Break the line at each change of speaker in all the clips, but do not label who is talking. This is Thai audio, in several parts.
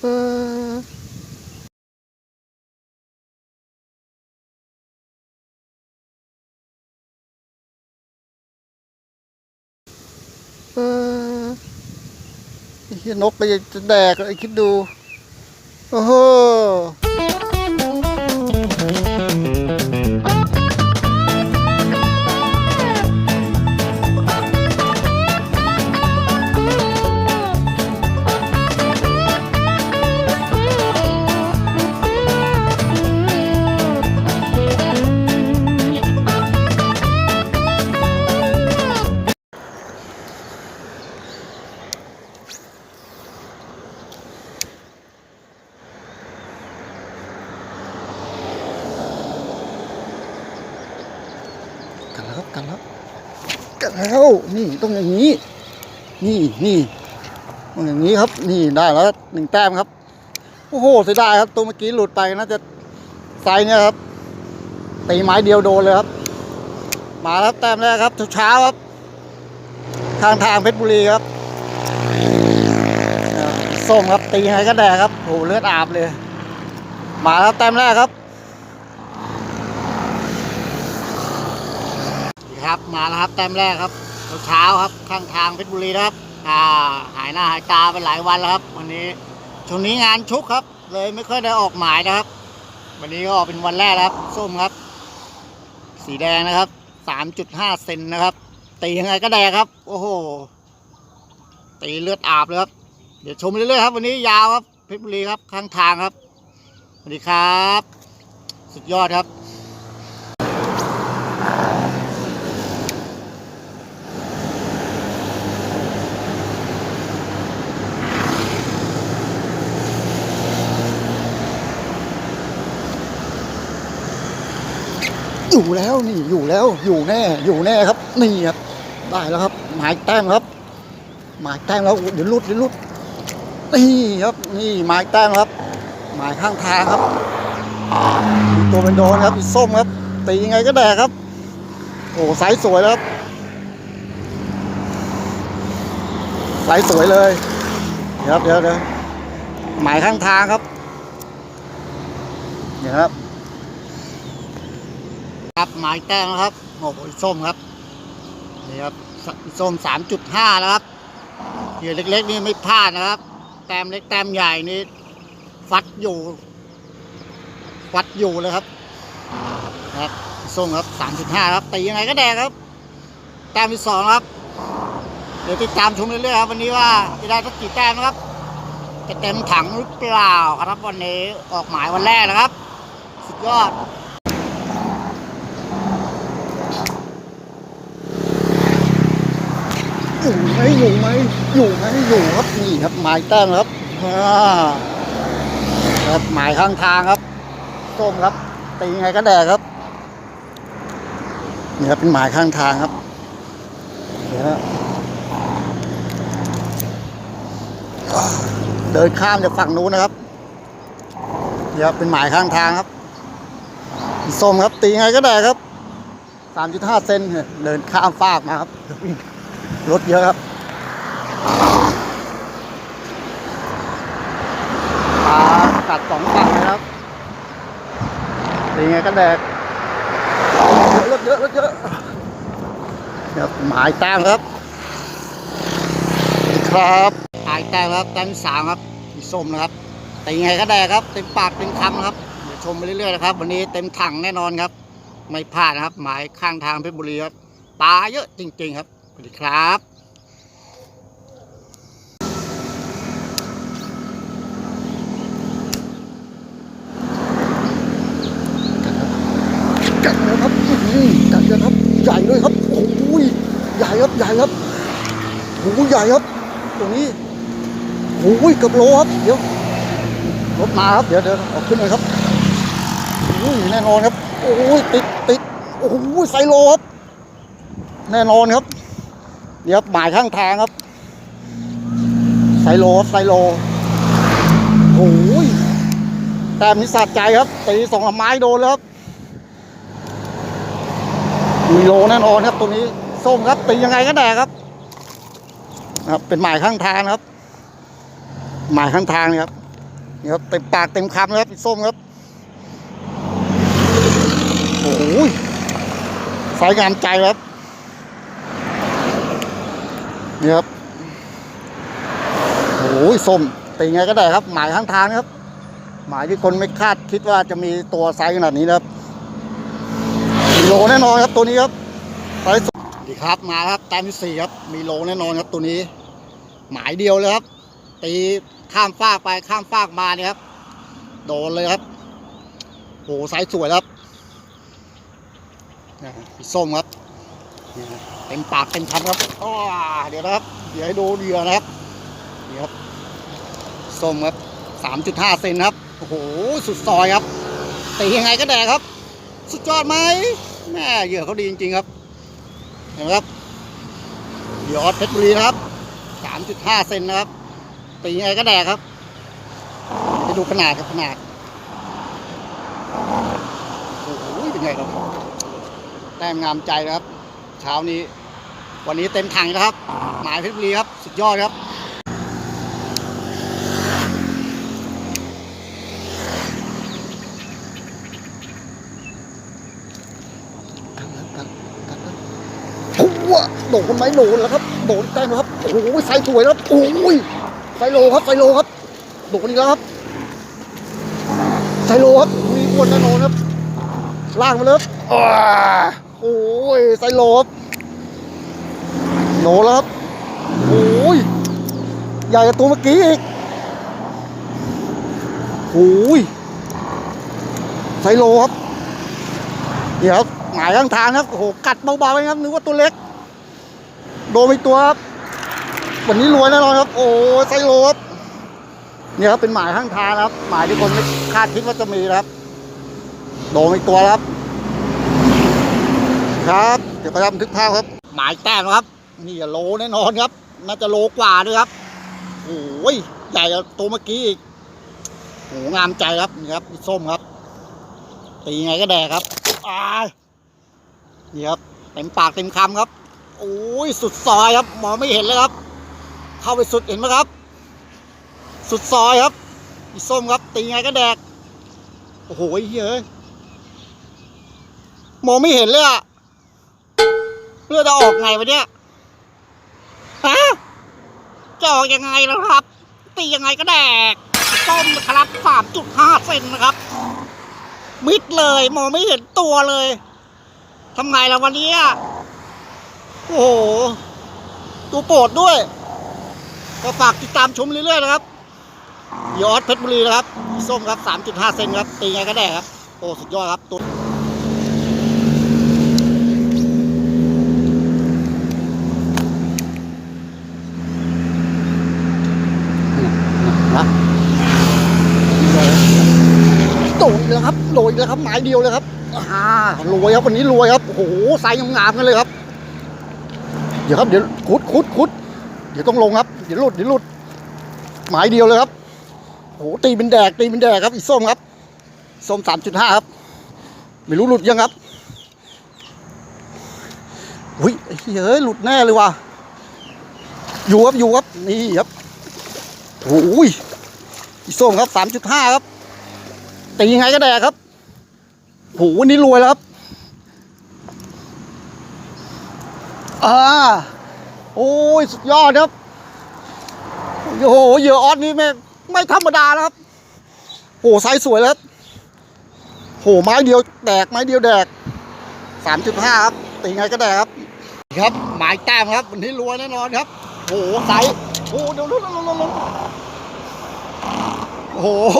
เออเออไอ้เหี้ยนกไปจะแดกไอ้คิดดู โอ้โห กันแล้วกันแล้วนี่ต้องอย่างนี้ นี่นี่ต้องอย่างนี้ครับ นี่ได้แล้วหนึ่งแต้มครับโอ้โหเสียดายครับ ตัวเมื่อกี้หลุดไปน่าจะไซส์เนี่ยครับตีไม้เดียวโดนเลยครับ มาแล้วแต้มแรกครับเช้าครับ ทางทางเพชรบุรีครับส้มครับตีไงก็แดกครับโอ้โหเลือดอาบเลย มาแล้วแต้มแรกครับ ครับมาแล้วครับแต้มแรกครับเช้าครับข้างทางเพชรบุรีนะครับ อ่าหายหน้าหายตาไปหลายวันแล้วครับ วันนี้ช่วงนี้งานชุกครับ เลยไม่ค่อยได้ออกหมายนะครับ วันนี้ก็ออกเป็นวันแรกครับ ส้มครับ สีแดงนะครับสามจุดห้าเซนนะครับตียังไงก็แดงครับ โอ้โหตีเลือดอาบเลยครับ เดี๋ยวชมเรื่อยๆครับ วันนี้ยาวครับเพชรบุรีครับข้างทางครับสวัสดีครับ สุดยอดครับ อยู่แล้วนี่อยู่แล้วอยู่แน่อยู่แน่ครับ นี่ครับได้แล้วครับ หมายแต้มครับ หมายแต้มแล้วเดี๋ยวลุดเดี๋ยวลุดนี่ครับนี่หมายแต้มครับ หมายข้างทางครับตัวเป็นโดนครับส้มครับตียังไงก็แดกครับ โอ้ไซส์สวยแล้วครับไซส์สวยเลยเดี๋ยวครับเดี๋ยวเดี๋ยวหมายข้างทางครับเนี่ยครับ ครับหมายแต้มนะครับโอ้โหส้มครับนี่ครับส้มสามจุดห้าแล้วครับเหยื่อเล็กๆนี่ไม่พลาดนะครับ แต้มเล็กแต้มใหญ่นี่ฟัดอยู่ฟัดอยู่เลยครับครับส้มครับสามจุดห้าครับตียังไงก็แดงครับ แต้มที่สองครับเดี๋ยวติดตามชมเรื่อยๆครับวันนี้ว่าจะได้สักกี่แต้มนะครับจะเต็มถังหรือเปล่าครับวันนี้ออกหมายวันแรกนะครับ สุดยอด อยู่ไหมอยู่ไหมอยู่ไหมอยู่ครับนี่ครับหมายแต้มครับอ่าครับหมายข้างทางครับส้มครับตีไงก็แดกครับนี่ครับเป็นหมายข้างทางครับเดี๋ยวเดินข้ามจากฝั่งนู้นนะครับเดี๋ยวเป็นหมายข้างทางครับส้มครับตีไงก็แดกครับสามจุดห้าเซนเดินข้ามฟากมาครับ รถเยอะครับปลากัดสองฝั่งเลยครับเป็นไงก็แดกรถเยอะรถเยอะครับหมายแต้มครับครับหมายแต้มครับแต้มที่สามครับสีส้มนะครับ แต่ยังไงก็แดกครับ เต็มปากเต็มคำครับเดี๋ยวชมไปเรื่อยๆนะครับ วันนี้เต็มถังแน่นอนครับ ไม่พลาดนะครับ หมายข้างทางเพชรบุรีครับปลาเยอะจริง ๆ ครับส วัสดีครับกัดแล้วครับอื้อหือกัดแล้วครับ ใหญ่ด้วยครับ โอ้ยใหญ่ครับ ใหญ่ครับโอ้ยใหญ่ครับ ตรงนี้โอ้ยเกือบโลครับ เดี๋ยว รถมาครับ เดี๋ยวเดี๋ยวออกขึ้นเลยครับโอ้ยแน่นอนครับ โอ้ยติดติดโอ้ยไซโลครับ แน่นอนครับ เดี๋ยวหมายข้างทางครับ ไซโลไซโลโอ้ยแต้มนี้สะใจครับตีสองลำไม้โดนแล้วครับมีโลแน่นอนครับตรงนี้ส้มครับตียังไงก็แดกครับ ครับ เป็นหมายข้างทางครับ หมายข้างทางนะครับนี่ครับเต็มปากเต็มคำนะครับส้มครับโอ้โหสายงามใจครับ นี่ครับโอ้ยส้มตีไงก็ได้ครับ หมายข้างทางครับ หมายที่คนไม่คาดคิดว่าจะมีตัวไซส์ขนาดนี้นะครับมีโลแน่นอนครับตัวนี้ครับไซส์สุดดีครับมาครับแต้มที่สี่ครับ มีโลแน่นอนครับตัวนี้ หมายเดียวเลยครับ ตีข้ามฟากไปข้ามฟากมาเนี่ยครับ โดนเลยครับโหไซส์สวยครับส้มครับ เต็มปากเต็มคำครับอ้เดี๋ยวนะครับ เดี๋ยวให้ดูเหยื่อนะครับนี่ครับส้มครับสามจุดห้าเซนครับ โอ้โห สุดซอยครับตียังไงก็แดกครับ สุดยอดไหมแม่เหยื่อเขาดีจริงๆครับ เห็นไหมครับเหยื่อออสเพชรบุรีนะครับสามจุดห้าเซนนะครับ ตียังไงก็แดกครับไปดูขนาดครับขนาด โอ้โห เป็นไงครับแต้มงามใจนะครับ เช้านี้ วันนี้เต็มถังนะครับ หมายเพชรบุรีครับ สุดยอดครับโอ้โหโดดคนไหมโดดแล้วครับ โดดแต้มครับ โอ้โหไซสวยแล้วครับ โอ้ยไซโลครับ ไซโลครับ โดดนี้แล้วครับ ไซโลครับ มีอ้วนแน่นอนครับ ล่างมาเลยครับ โอ้ยไซโลครับโหลแล้วครับโอ้ยใหญ่กว่าตัวเมื่อกี้อีกโอ้ยไซโลครับเดี๋ยวหมายข้างทางครับโอ้โหกัดเบาๆเองครับนึกว่าตัวเล็ก โดนไปตัวครับวันนี้รวยแน่นอนครับ โอ้ไซโลครับเนี่ยครับเป็นหมายข้างทางครับ หมายที่คนไม่คาดคิดว่าจะมีครับ โดนไปตัวครับ ครับ เดี๋ยวก็ทำทึกภาพครับ หมายแต้มครับ นี่โลแน่นอนครับ น่าจะโลกว่าด้วยครับโอ้ยใหญ่ตัวเมื่อกี้อีกโอ้งามใจครับนี่ครับส้มครับ ตีไงก็แดกครับอ่านี่ครับเต็มปากเต็มคำครับโอ้ยสุดซอยครับมองไม่เห็นเลยครับ เข้าไปสุดเห็นไหมครับ สุดซอยครับพี่ส้มครับ ตีไงก็แดกโอ้โหเฮ้ยมองไม่เห็นเลยอะ เลือจะออกไงวะเนี่ยฮะจะออกยังไงแล้วครับ ตียังไงก็แดกส้มครับสามจุดห้าเซนนะครับ มิดเลยมองไม่เห็นตัวเลยทำไงล่ะวันนี้อะโอ้โหตัวโปรดด้วย ก็ฝากติดตามชมเรื่อยๆนะครับยอดเพชรบุรีนะครับส้มครับ 3.5 เซนครับ ตีไงก็ได้ครับ โอ้ สุดยอดครับตัวนะโดน อีกแล้วครับโดนอีกแล้วครับหมายเดียวเลยครับอ่ารวยครับวันนี้รวยครับโอ้โหไซส์งามๆกันเลยครับ เดี๋ยวครับเดี๋ยวคุดคุดคุดเดี๋ยวต้องลงครับเดี๋ยวหลุดเดี๋ยวหลุดหมายเดียวเลยครับโอ้โหตีเป็นแดกตีเป็นแดกครับอีส้มครับส้มสามจุดห้าครับ ไม่รู้หลุดยังครับอุ้ยไอ้เฮ้ยหลุดแน่เลยว่ะอยู่ครับอยู่ครับนี่ครับโอ้ยอีส้มครับสามจุดห้าครับตียังไงก็แดกครับ โหวันนี้รวยแล้วครับอ่าโอ้ยสุดยอดครับโอ้โหเหยื่อออสนี่ไม่ไม่ธรรมดานะครับโหไซส์สวยแล้วโหไม้เดียวแดกไม้เดียวแดกสามจุดห้าครับตีไงก็แดกครับครับหมายแต้มครับวันนี้รวยแน่นอนครับโหไซส์โอ้เดี๋ยวลุกลุกลุกลุกโอ้โห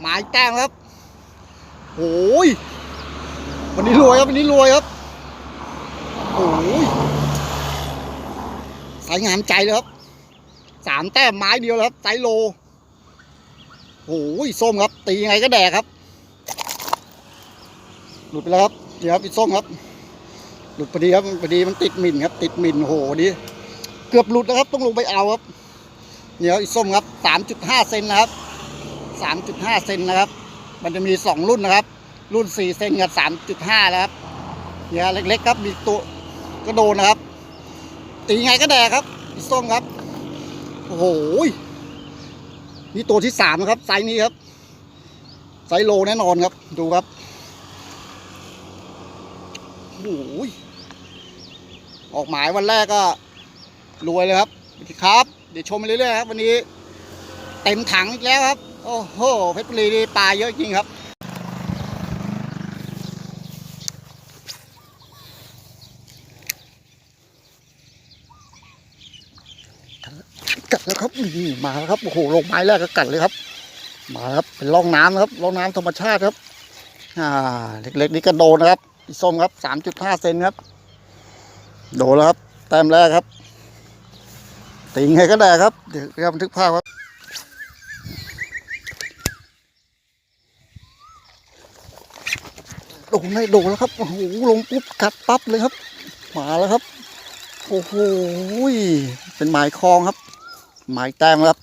หมายแต้มครับโอ้ย วันนี้รวยครับวันนี้รวยครับโอ้ยสายงามใจเลยครับสามแต้มไม้เดียวแล้วครับไซโลโอ้ยส้มครับ ตียังไงก็แดกครับ หลุดไปแล้วครับเดี๋ยวครับอีส้มครับ หลุดพอดีครับพอดีมันติดหมิ่นครับ ติดหมิ่นโอ้โหดีเกือบหลุดนะครับ ต้องลงไปเอาครับเดี๋ยวอีส้มครับสามจุดห้าเซนนะครับสามจุดห้าเซนนะครับ มันจะมีสองรุ่นนะครับ รุ่นสี่เซนกับสามจุดห้านะครับเนี่ยเล็กๆครับ มีตัวก็โดนนะครับ ตีไงก็แดกครับส้มครับ โอ้โหนี่ตัวที่สามนะครับ ไซส์นี้ครับ ไซส์โลแน่นอนครับ ดูครับโอ้โหออกหมายวันแรกก็รวยเลยครับดีครับ เดี๋ยวชมไปเรื่อยๆครับ วันนี้ เต็มถังอีกแล้วครับ โอ้โห เพชรบุรีนี่ปลาเยอะจริงครับ กัดแล้ว ครับนี่มาแล้วครับโอ้โหลงไม้แรกก็กัดเลยครับ มาแล้วครับเป็นร่องน้ำครับร่องน้ำธรรมชาติครับ อ่า เล็กๆนี่ก็โดนนะครับอีส้มครับสามจุดห้าเซนครับ โดนแล้วครับ แต้มแรกครับติงไงก็ได้ครับ เดี๋ยวบบันทึกภาพครับโดนไม่โดนแล้วครับโอ้โหลงปุ๊บกัดปั๊บเลยครับ มาแล้วครับ โอ้โหเป็นหมายคลองครับ หมายแตงครับ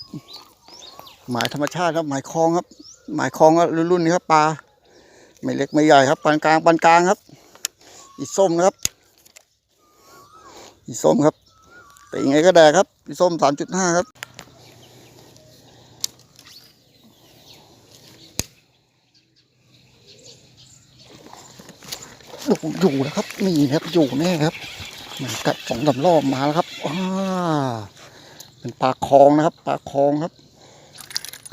หมายธรรมชาติครับ หมายคลองครับ หมายคลองก็รุ่นๆนี้ครับปลาไม่เล็กไม่ใหญ่ครับปานกลางปานกลางครับ อีส้มนะครับ อีส้มครับ แต่ยังไงก็ได้ครับ อีส้มสามจุดห้าครับอยู่อยู่แล้วครับนี่ครับอยู่แน่ครับหมือนกัดสองสารอบมาแล้วครับว้า เป็นปลาคลองนะครับ ปลาคลองครับ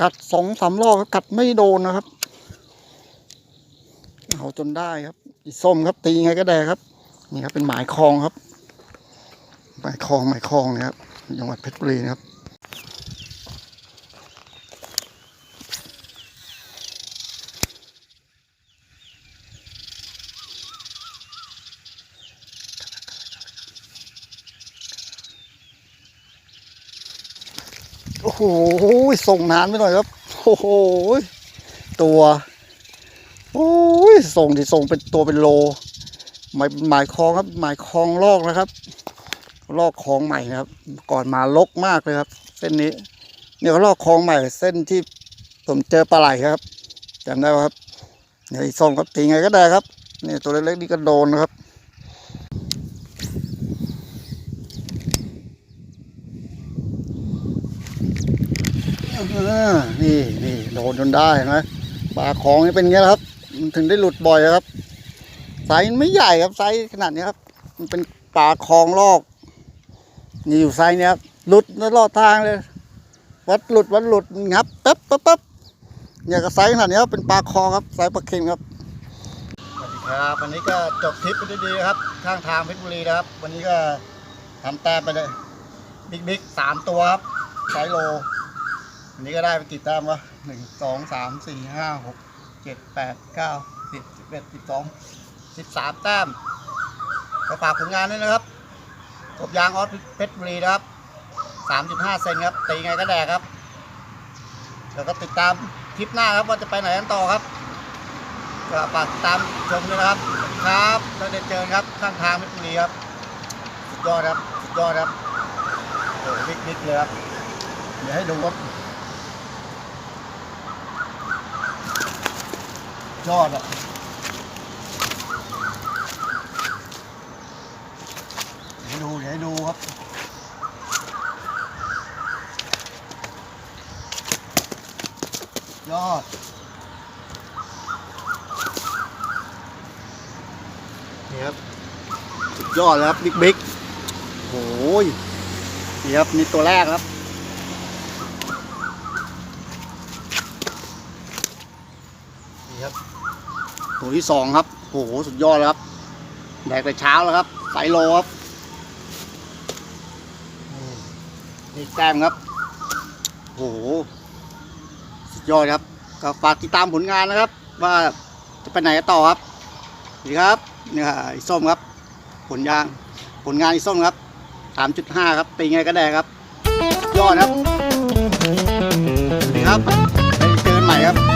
กัดสองสามรอบกัดไม่โดนนะครับ เอาจนได้ครับอีส้มครับตีไงก็ได้ครับ นี่ครับเป็นหมายคลองครับ หมายคลองหมายคลองนะครับจังหวัดเพชรบุรีนะครับ โอ้โห ส่งนานไปหน่อยครับ โอ้โหตัวโอ้ยส่งที่ส่งเป็นตัวเป็นโลหมายหมายคลองครับ หมายคลองลอกนะครับ ลอกคลองใหม่นะครับ ก่อนมาลกมากเลยครับ เส้นนี้เนี่ยลอกคลองใหม่ เส้นที่ผมเจอปลาไหลครับจำได้ไหมครับเนี่ยส่งครับตีไงก็ได้ครับเนี่ยตัวเล็กๆนี่ก็โดนนะครับ อ่านี่นี่โดน จนได้นไหมปลาของนี่เป็นอย่างเงี้ยครับ มันถึงได้หลุดบ่อยครับไซส์ไม่ใหญ่ครับไซส์ขนาดนี้ครับ มันเป็นปลาคลองลอกนี่อยู่ไซส์เนี้ยครับหลุดแล้วลอดทางเลย วัดหลุดวัดหลุดงับปั๊บปั๊บปั๊บเนี่ยกับไซส์ขนาดเนี้ยครับเป็นปลาคลองครับไซส์ปลาเค็งครับสวัสดีครับวันนี้ก็จบทริปไปด้วยดีครับ ข้างทางเพชรบุรีนะครับ วันนี้ก็ทำแต้มไปเลยบิ๊กบิ๊กสามตัวครับไซส์โล อันนี้ก็ได้ไปกี่แต้มวะหนึ่งสองสามสี่ห้าหกเจ็ดแปดเก้าสิบสิบเอ็ดสิบสองสิบสามแต้มก็ฝากผลงานด้วยนะครับกบยางออสเพชรบุรีนะครับสามจุดห้าเซนครับตีไงก็แดกครับ แล้วก็ติดตามคลิปหน้าครับว่าจะไปไหนกันต่อครับก็ฝากตามชมด้วยนะครับ ครับแล้วเดี๋ยวเจอครับข้างทางเพชรบุรีครับสุดยอดครับสุดยอดครับโอ้บิ๊กบิ๊กเลยครับเดี๋ยวให้ดูครับ ยอดอะเดี๋ยวให้ดูเดี๋ยวให้ดูครับยอดนี่ครับสุดยอดเลยครับบิ๊กบิ๊กโอ้ยนี่ครับนี่ตัวแรกครับ นี่ครับ ตัวที่สองครับโอ้โหสุดยอดแล้วครับแดกแต่เช้าแล้วครับไซโลครับนี่แต้มครับโอ้โหสุดยอดครับก็ฝากติดตามผลงานนะครับ ว่าจะไปไหนต่อครับนี่ครับเนี่ยไอ้ส้มครับ ผลยางผลงานอ้ส้มครับสามจุดห้าครับตีไงก็ได้ครับ ยอดครับสวัสดีครับไปเจอกันใหม่ครับ